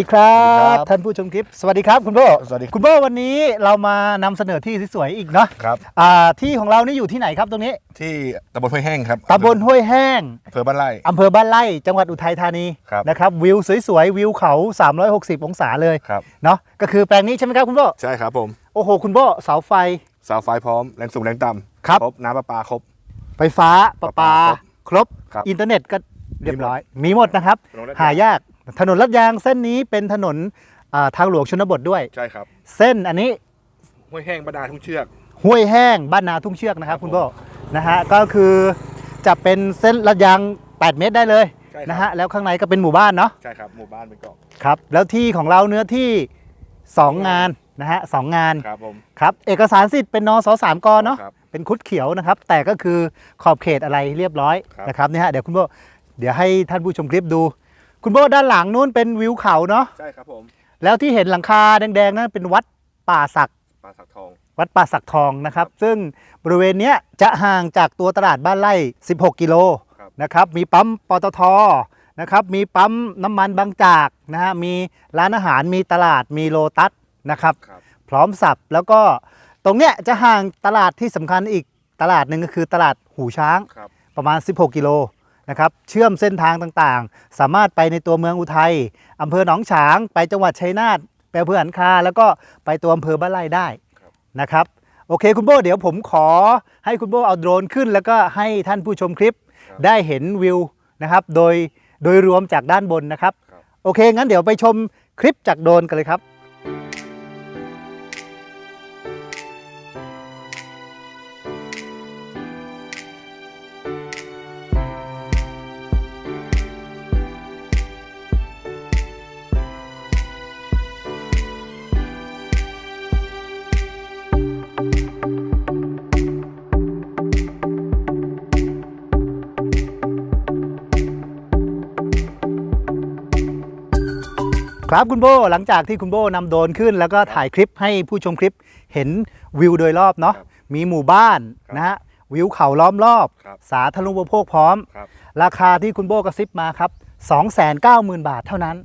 ดีครับสวัสดีครับ ท่านผู้ชมคลิป สวัสดีครับคุณโบสวัสดีครับคุณโบวันนี้เรามานำเสนอที่สวยๆอีกเนาะครับอ่าที่ของเรานี่อยู่ที่ไหนครับตรงนี้ ที่ตำบลห้วยแห้งครับตำบลห้วยแห้งอำเภอบ้านไร่อำเภอบ้านไร่จังหวัดอุทัยธานีครับนะครับวิวสวยๆวิวเขา 360 องศาเลยครับเนาะก็คือแปลงนี้ใช่ไหมครับคุณโบใช่ครับผมโอ้โห คุณโบเสาไฟเสาไฟพร้อมแรงสูงแรงต่ำครับครบน้ำประปาครบ ไฟฟ้าประปาประปาครบครับอินเทอร์เน็ตก็เรียบร้อย มีหมดนะครับถนนลาดยางหายาก ถนนลาดยางเส้นนี้เป็นถนนอ่าทางหลวงชนบทด้วย ใช่ครับ เส้นอันนี้ห้วยแห้งบรรดาทุ่งเชือก ห้วยแห้งบ้านนาทุ่งเชือกนะครับครับ คุณโบนะฮะก็คือจะเป็นเส้นลาดยาง 8 เมตรได้เลยใช่ครับ นะฮะแล้วข้างในก็เป็นหมู่บ้านเนาะใช่ครับ หมู่บ้านเป็นเกาะครับแล้วที่ของเราเนื้อที่ 2 งานนะฮะสองงานครับผมครับเอกสารสิทธิ์เป็นนสสามกเนาะ ครับ เป็นคุดเขียวนะครับ แต่ก็คือขอบเขตอะไรเรียบร้อยครับ นะครับนี่ฮะเดี๋ยวคุณโบเดี๋ยวให้ท่านผู้ชมคลิปดู คุณโบด้านหลังนู้นเป็นวิวเขาเนาะใช่ครับผมแล้วที่เห็นหลังคาแดงๆนั่นเป็นวัดป่าศักปลาสักทอง วัดป่าศักทองนะครับ ซึ่งบริเวณเนี้ยจะห่างจากตัวตลาดบ้านไร่ 16 กิโลครับ นะครับ มีปั๊มปตทนะครับ มีปั๊มน้ำมันบางจากนะฮะ มีร้านอาหาร มีตลาด มีโลตัสนะครับ ครับ พร้อมสับแล้วก็ตรงเนี้ยจะห่างตลาดที่สำคัญอีกตลาดหนึ่งก็คือตลาดหูช้างครับ ประมาณ 16 กิโล นะครับเชื่อมเส้นทางต่างๆ สามารถไปในตัวเมืองอุทัยอำเภอหนองฉาง ไปจังหวัดชัยนาทไปอำเภอหันคา แล้วก็ไปตัวอำเภอบ้านไร่ได้ครับนะครับโอเคคุณโบเดี๋ยวผมขอให้คุณโบเอาโดรนขึ้น แล้วก็ให้ท่านผู้ชมคลิปครับได้เห็นวิวนะครับโดยโดยรวมจากด้านบนนะครับครับ โอเคงั้นเดี๋ยวไปชมคลิปจากโดรนกันเลยครับ ครับคุณโบหลังจากที่คุณโบนำโดรนขึ้น แล้วก็ถ่ายคลิปให้ผู้ชมคลิปเห็นวิวโดยรอบเนาะครับมีหมู่บ้านครับนะฮะวิวเขาล้อมรอบครับสาธารณูปโภคพร้อมครับราคาที่คุณโบกระซิบมาครับ 290,000 บาทเท่านั้น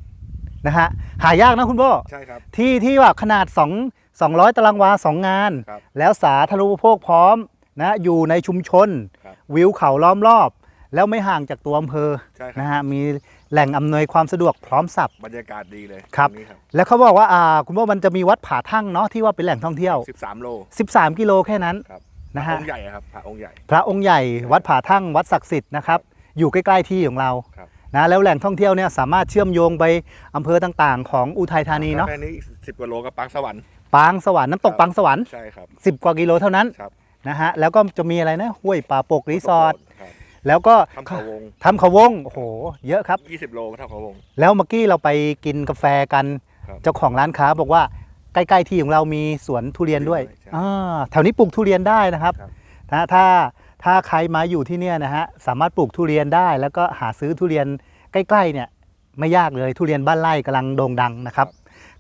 นะฮะหายากนะคุณโบใช่ครับที่ที่ว่าขนาด 2 200 ตารางวา 2 งานครับแล้วสาธารณูปโภคพร้อมนะอยู่ในชุมชนครับวิวเขาล้อมรอบ แล้วไม่ห่างจากตัวอำเภอใช่ครับนะฮะมี แหล่งอำนวยความสะดวกพร้อมสับ บรรยากาศดีเลยครับ ตงนี้ครับแล้วเขาบอกว่าอ่าคุณว่ามันจะมีวัดผาทั่งเนาะที่ว่าเป็นแหล่งท่องเที่ยว 13 โล13 กิโลแค่นั้นครับนะพฮะระองค์ใหญ่อะครับพระองค์ใหญ่ พระองค์ใหญ่วัดผาทั่งวัดศักดิ์สิทธิ์นะครับอยู่ใกล้ๆที่ของเราครับ นะแล้วแหล่งท่องเที่ยวเนี่ยสามารถเชื่อมโยงไปอำเภอต่างๆ ของอุทัยธานีเนาะแค่นี้สิบกว่าโลกับปังสวรรค์ ปางสวรรค์น้ำตกครับ ปางสวรรค์ใช่ครับ 10 กว่ากิโลเท่านั้นครับ นะฮะแล้วก็จะมีอะไรนะห้วยป่าปกรีสอร์ทครับ แล้วก็ทำเขาวง ทำเขาวงโอ้โห เยอะครับ 20 โลก็เท่าเขาวง แล้วเมื่อกี้เราไปกินกาแฟกัน ครับเจ้าของร้านค้าบอกว่าใกล้ๆที่ของเรามีสวนทุเรียนด้วยใช่อ่าแถวนี้ปลูกทุเรียนได้นะครับครับ นะถ้าถ้าใครมาอยู่ที่เนี่ยนะฮะสามารถปลูกทุเรียนได้ แล้วก็หาซื้อทุเรียนใกล้ๆเนี่ยไม่ยากเลยทุเรียนบ้านไร่กำลังโด่งดังนะครับ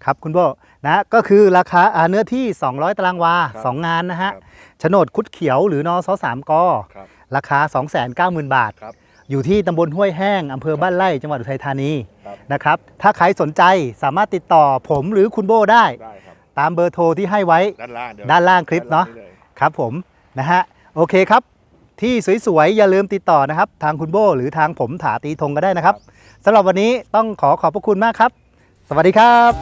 ครับคุณโบนะก็คือราคาอ่าเนื้อที่ 200 ตารางวาครับสองงานนะฮะครับโฉนดคุดเขียวหรือนอสสามกครับ ราคา 290,000 บาท ครับ อยู่ที่ตำบลห้วยแห้งอำเภอบ้านไร่จังหวัดอุทัยธานีครับ นะครับถ้าใครสนใจสามารถติดต่อผมหรือคุณโบได้ ได้ครับ ตามเบอร์โทรที่ให้ไว้ ด้านล่างเดี๋ยวด้านล่างคลิปเนาะด้ลยครับผมนะฮะโอเคครับ ที่สวยๆ อย่าลืมติดต่อนะครับ ทางคุณโบหรือทางผมถาตีธงก็ได้นะครับสำหรับวันนี้ต้องขอขอบพระคุณมากครับ สวัสดีครับ